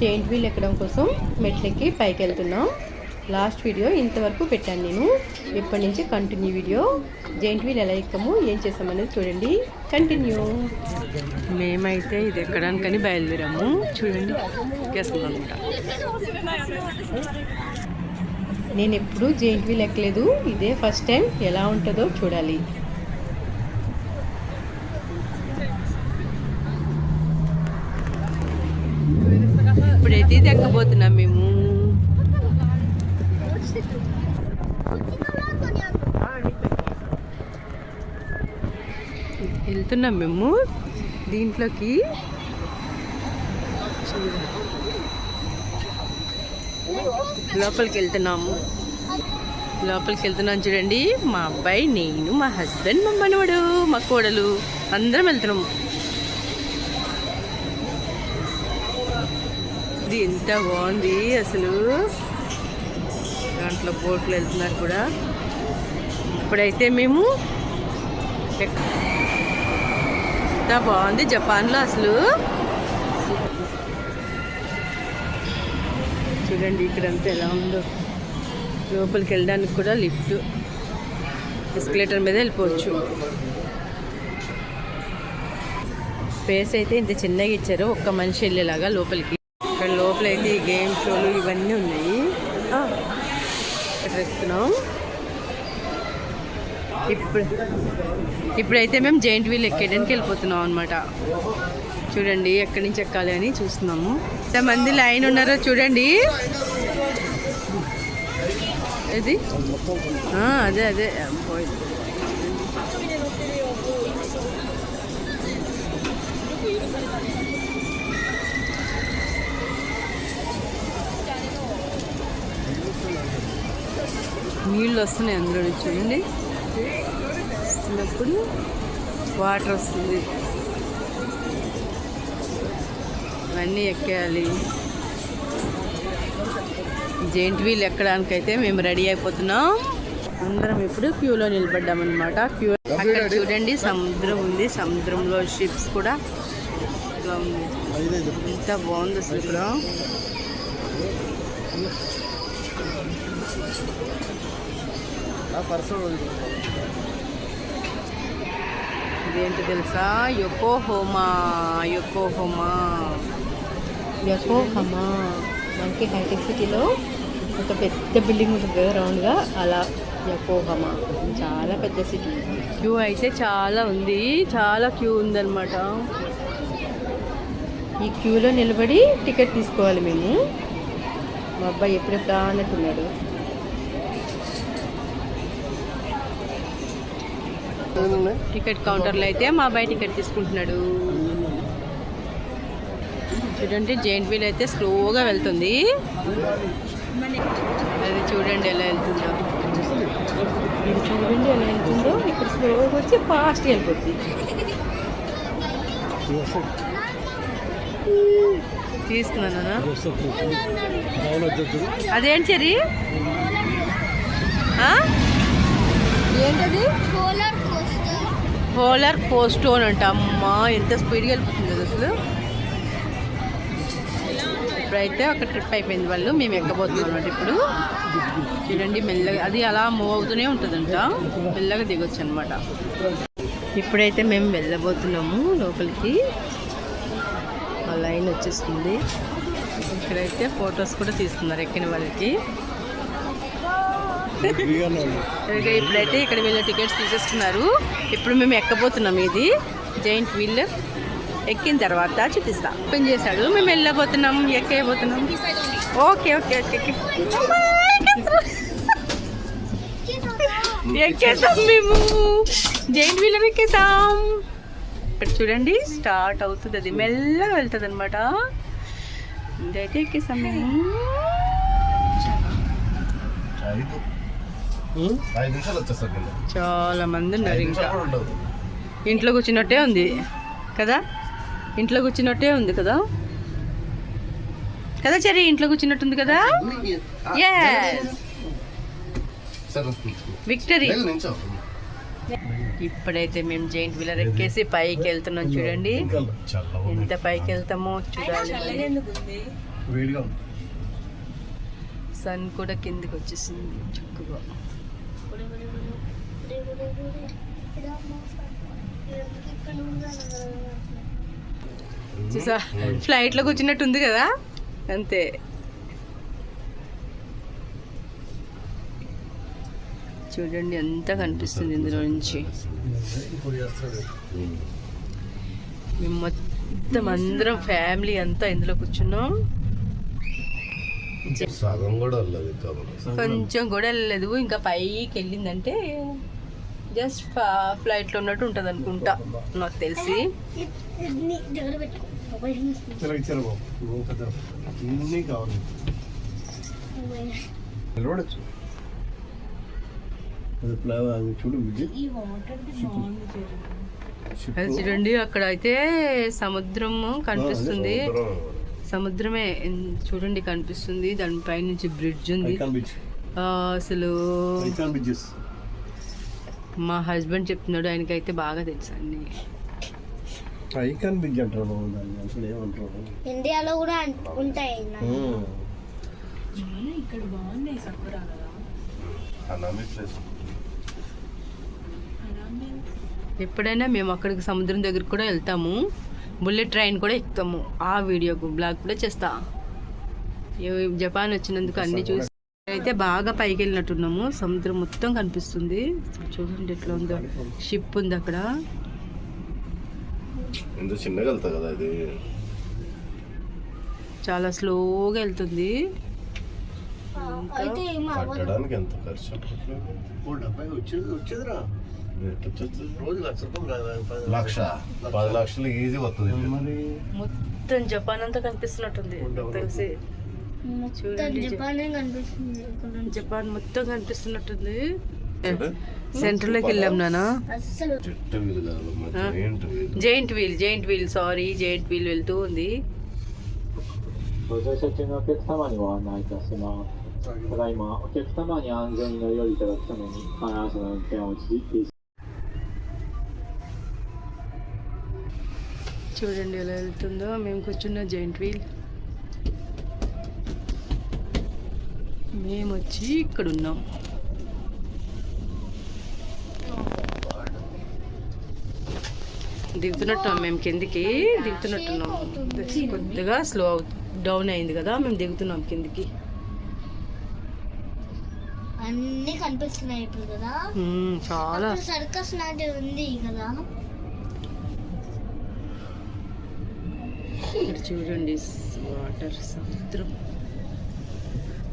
Giant wheel ఎక్కడం కోసం మెట్లెక్కి పైకి వెళ్తున్నాం లాస్ట్ వీడియో ఇంతవరకు పెట్టాను నేను. ఇప్పటి నుంచి కంటిన్యూ వీడియో. జైంట్ వీల్ ఎలా ఎక్కము ఏం చేసామనేది చూడండి. కంటిన్యూ. మేమైతే ఇది ఎక్కడానికని బయలుదేరాము. చూడండి అనమాట నేను ఎప్పుడు జైంట్ వీల్ ఎక్కలేదు. ఇదే ఫస్ట్ టైం. ఎలా ఉంటుందో చూడాలి. ఇప్పుడైతే ఇది ఎక్కబోతున్నాం మేము. వెళ్తున్నాం మేము దీంట్లోకి. లోపలికి వెళ్తున్నాము లోపలికి వెళ్తున్నాం చూడండి. మా అబ్బాయి నేను మా హస్బెండ్ మా మనవడు మా కోడలు. అందరం వెళ్తున్నాము ఇది ఎంత బాగుంది అసలు. దాంట్లో బోట్లు వెళ్తున్నారు కూడా. ఇప్పుడైతే మేము ఎంత బాగుంది జపాన్లో అసలు. చూడండి ఇక్కడంతా ఎలా ఉందో. లోపలికి వెళ్ళడానికి కూడా లిఫ్ట్. ఎస్కలేటర్ మీద వెళ్ళిపోవచ్చు. స్పేస్ అయితే ఇంత చిన్నగా ఇచ్చారు. ఒక్క మనిషి వెళ్ళేలాగా లోపలికి. లోపల అయితే ఈ గేమ్ షోలు ఇవన్నీ ఉన్నాయి. ఆ, ఇప్పుడు ఇప్పుడైతే మేము జైంట్ వీల్ ఎక్కేయడానికి వెళ్ళిపోతున్నాం అనమాట చూడండి ఎక్కడి నుంచి ఎక్కాలి అని చూస్తున్నాము. ఎంతమంది లైన్ ఉన్నారో చూడండి. ఇది అదే అదే. పోయింది నీళ్ళు వస్తున్నాయి అందులో చూడండి. వస్తున్నప్పుడు వాటర్ వస్తుంది. ఇవన్నీ ఎక్కేయాలి. జెయింట్ వీల్ ఎక్కడానికైతే మేము రెడీ అయిపోతున్నాం. అందరం ఇప్పుడు క్యూలో నిలబడ్డామన్నమాట. క్యూ అక్కడ చూడండి సముద్రం ఉంది. సముద్రంలో షిప్స్ కూడా. ఎంత బాగుంది అసలు ఇక్కడ. ఇదేంటి తెలుసా? యొకో హోమా యొకో హోమా హమా మనకి హైటెక్ సిటీలో ఒక పెద్ద బిల్డింగ్ ఉంటుంది కదా రౌండ్గా. అలా యకోహమా. చాలా పెద్ద సిటీ. క్యూ అయితే చాలా ఉంది. చాలా క్యూ ఉందన్నమాట. ఈ క్యూలో నిలబడి టికెట్ తీసుకోవాలి మేము. మా అబ్బాయి ఎప్పుడెప్పుడు అన్నట్టున్నాడు టికెట్ కౌంటర్లో అయితే మా అబ్బాయి టికెట్ తీసుకుంటున్నాడు. చూడండి జైంట్ వీల్ అయితే స్లోగా వెళ్తుంది. అది చూడండి ఎలా వెళ్తుందో. ఇది చూడండి ఎలా వెళ్తుందో. ఇక్కడ స్లోగా వచ్చి ఫాస్ట్గా వెళ్ళిపోద్ది తీస్తున్నానా అదేంటి చెరి ఆ? ఏంటది? రోలర్ పోస్టోన్ అంట. అమ్మా ఎంత స్పీడ్గా వెళ్ళిపోతుంది కదా అసలు. ఇప్పుడైతే ఒక ట్రిప్ అయిపోయింది వాళ్ళు మేము ఎక్కబోతున్నాం అనమాట ఇప్పుడు. చూడండి మెల్లగా అది అలా మూవ్ అవుతూనే ఉంటుందంట. మెల్లగా దిగొచ్చు అనమాట ఇప్పుడైతే మేము వెళ్ళబోతున్నాము లోపలికి. ఆ లైన్ వచ్చేస్తుంది. ఇక్కడైతే ఫొటోస్ కూడా తీస్తున్నారు ఎక్కిన వాళ్ళకి. ఇప్పుడైతే ఇక్కడ వీళ్ళు టికెట్స్ తీసేస్తున్నారు ఇప్పుడు మేము ఎక్కబోతున్నాం ఇది? జైంట్ వీల్ ఎక్కిన తర్వాత చూపిస్తా. ఓపెన్ చేశాడు. మేము వెళ్ళబోతున్నాం. ఎక్కబోతున్నాం? ఓకే ఓకే ఓకే ఓకే ఎక్కేసాం మేము. జైంట్ వీల్ ఎక్కేసాం. ఇక్కడ చూడండి స్టార్ట్ అవుతుంది అది. మెల్లగా వెళ్తుంది అనమాట ఇదైతే ఎక్కేసాం మేము. చాలా మంది ఉన్నారు ఇంకా. ఇంట్లో కూర్చున్నట్టే ఉంది కదా? ఇంట్లో కూర్చున్నట్టే ఉంది కదా? కదా చెరి ఇంట్లో కూర్చున్నట్టుంది కదా? విక్టరీ ఇప్పుడైతే మేము జైంట్ వీలర్ ఎక్కేసి పైకి వెళ్తున్నాం చూడండి. ఎంత పైకి వెళ్తామో చూడాలి వేడిగా ఉంది. సన్ కూడా కిందికి వచ్చేసింది చక్కగా. చూసా? ఫ్లైట్లో కూర్చున్నట్టు ఉంది కదా? అంతే. చూడండి ఎంత కనిపిస్తుంది ఇందులో నుంచి. మేము మొత్తం అందరం ఫ్యామిలీ అంతా ఇందులో కూర్చున్నాం. కొంచెం కూడా వెళ్ళలేదు. ఇంకా పైకి వెళ్ళిందంటే జస్ట్ ఫ్లైట్లో ఉన్నట్టు ఉంటుంది అనుకుంటా. నాకు తెలిసి. చూడండి అక్కడ అయితే సముద్రము కనిపిస్తుంది. సముద్రం. సముద్రమే చూడండి కనిపిస్తుంది. దానిపై నుంచి బ్రిడ్జ్ ఉంది. అసలు మా హస్బెండ్ చెప్తున్నాడు ఆయనకైతే బాగా తెలుసు అన్ని ఐకాన్ అంటారు అసలు ఏమంటారు ఇండియాలో కూడా ఉంటాయి. ఇక్కడ బాగున్నాయి సక్కురా అనామి ప్లేస్. ఎప్పుడైనా మేము అక్కడికి సముద్రం దగ్గరికి కూడా వెళ్తాము. బుల్లెట్ ట్రైన్ కూడా ఎక్కుతాము. ఆ వీడియోకు బ్లాగ్ కూడా చేస్తా. ఏ- జపాన్ వచ్చినందుకు అన్ని చూసి అయితే బాగా పైకి వెళ్ళినట్టున్నాము సముద్రం మొత్తం కనిపిస్తుంది. చూడండి ఎట్లా ఉందో. షిప్ ఉంది అక్కడ. చిన్నగా వెళ్తా కదా ఇది. చాలా స్లోగా వెళ్తుంది. ఎంత ఖర్చు? వచ్చేదిరా. లక్ష పది లక్ష? పది లక్షలు ఈజీ వస్తుంది. మొత్తం జపాన్ అంతా కనిపిస్తున్నట్టుంది. తెలిసి. చూడండి. జపాన్ మొత్తం కనిపిస్తున్నట్టుంది. సెంటర్లోకి వెళ్ళాం నాన్న giant wheel giant wheel. Sorry giant wheel వెళ్తూ ఉంది. చూడండి ఎలా వెళ్తుందో మేము కూర్చున్న జైంట్ వీల్. మేము వచ్చి ఇక్కడ ఉన్నాం. దిగుతున్నట్టున్నాం మేము కిందికి దిగుతున్నట్టున్నాం. కొద్దిగా స్లో డౌన్ అయింది కదా మేము దిగుతున్నాం కిందికి. అన్ని కనిపిస్తున్నాయి ఇప్పుడు కదా. చాలా. సర్కస్ లాంటిది ఉంది కదా. ఇక్కడ చూడండి వాటర్ సముద్రం.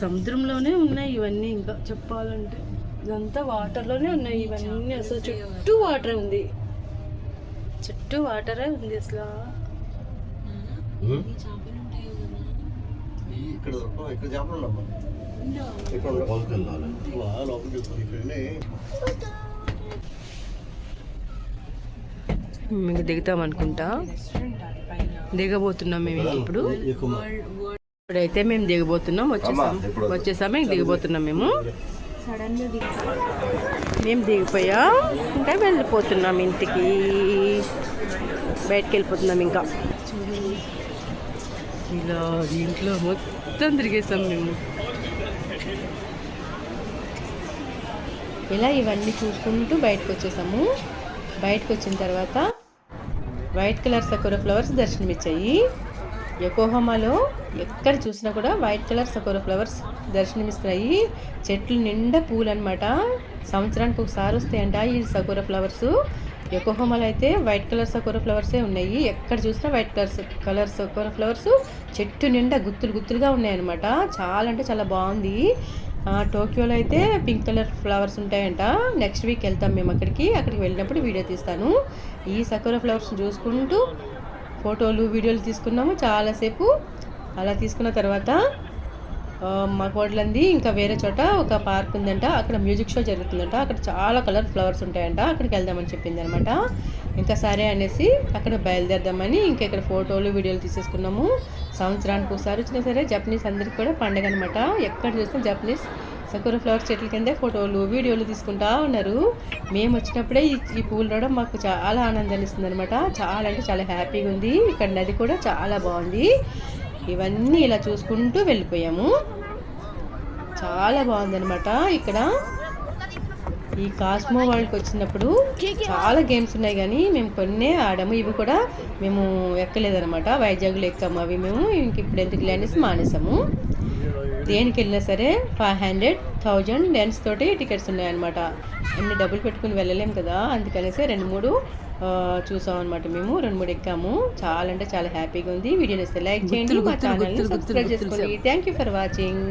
సముద్రంలోనే ఉన్నాయి ఇవన్నీ ఇంకా చెప్పాలంటే. ఇదంతా వాటర్లోనే ఉన్నాయి ఇవన్నీ. అసలు చుట్టూ వాటర్ ఉంది. చుట్టూ వాటరే ఉంది అసలు. ఇక్కడ ఇక్కడ చేపలు ఇక్కడ మీకు దిగుతాం అనుకుంటా. దిగబోతున్నాం మేము ఇప్పుడు. ఇప్పుడైతే మేము దిగబోతున్నాం. వచ్చేసాం. వచ్చేసాము ఇంక దిగబోతున్నాం మేము. మేము దిగిపోయా? ఇంకా వెళ్ళిపోతున్నాం ఇంటికి. బయటకు వెళ్ళిపోతున్నాం ఇంకా. ఇలా దీంట్లో మొత్తం తిరిగేసాం మేము. ఇలా ఇవన్నీ చూసుకుంటూ బయటకు వచ్చేసాము. బయటకు వచ్చిన తర్వాత వైట్ కలర్ సకోరా ఫ్లవర్స్ దర్శనమిచ్చాయి. యకోహమాలో ఎక్కడ చూసినా కూడా వైట్ కలర్ సకోరా ఫ్లవర్స్ దర్శనమిస్తున్నాయి చెట్లు నిండా పూలు అనమాట సంవత్సరానికి ఒకసారి వస్తాయంట ఈ సకోరా ఫ్లవర్స్. యకోహమాలో అయితే వైట్ కలర్ సకోర ఫ్లవర్సే ఉన్నాయి. ఎక్కడ చూసినా white colours colour sakura flowers. చెట్టు నిండా గుత్తులు గుత్తులుగా ఉన్నాయన్నమాట. చాలా అంటే చాలా బాగుంది. టోక్యోలో అయితే పింక్ కలర్ ఫ్లవర్స్ ఉంటాయంట. నెక్స్ట్ వీక్ వెళ్తాం మేము అక్కడికి. అక్కడికి వెళ్ళినప్పుడు వీడియో తీస్తాను. ఈ సకోరా ఫ్లవర్స్ చూసుకుంటూ ఫోటోలు వీడియోలు తీసుకున్నాము చాలాసేపు. అలా తీసుకున్న తర్వాత మా కోడలంది ఇంకా వేరే చోట ఒక పార్క్ ఉందంట. అక్కడ మ్యూజిక్ షో జరుగుతుందంట. అక్కడ చాలా కలర్ ఫ్లవర్స్ ఉంటాయంట. అక్కడికి వెళ్దామని చెప్పింది అనమాట. ఇంకా సరే అనేసి అక్కడ బయలుదేరదామని ఇంకా ఇక్కడ ఫోటోలు వీడియోలు తీసేసుకున్నాము. సంవత్సరానికి ఒకసారి వచ్చినా సరే జపనీస్ అందరికి కూడా పండగ అనమాట. ఎక్కడ చూసినా జపనీస్ సకుర ఫ్లవర్ చెట్ల కిందే ఫోటోలు వీడియోలు తీసుకుంటా ఉన్నారు. మేము వచ్చినప్పుడే ఈ పూలు రావడం మాకు చాలా ఆనందాన్ని ఇస్తుంది అనమాట చాలా అంటే చాలా హ్యాపీగా ఉంది. ఇక్కడ నది కూడా చాలా బాగుంది. ఇవన్నీ ఇలా చూసుకుంటూ వెళ్ళిపోయాము. చాలా బాగుందనమాట ఇక్కడ. ఈ కాస్మో వరల్డ్కి వచ్చినప్పుడు చాలా గేమ్స్ ఉన్నాయి కానీ మేము కొన్నే ఆడాము. ఇవి కూడా మేము ఎక్కలేదన్నమాట. వైజాగ్లో ఎక్కాము. అవి మేము ఇంక ఇప్పుడు ఎందుకు అనేసి మానేసాము. దేనికి వెళ్ళినా సరే ఫైవ్ హండ్రెడ్ థౌజండ్ డెన్స్ తోటి టికెట్స్ ఉన్నాయన్నమాట. అన్ని డబ్బులు పెట్టుకుని వెళ్ళలేం కదా అందుకనేసి రెండు మూడు చూసాం అనమాట మేము. రెండు మూడు ఎక్కాము. చాలా అంటే చాలా హ్యాపీగా ఉంది. వీడియోని లైక్ చేయండి. మా ఛానల్ని సబ్స్క్రైబ్ చేసుకోండి. Thank you for watching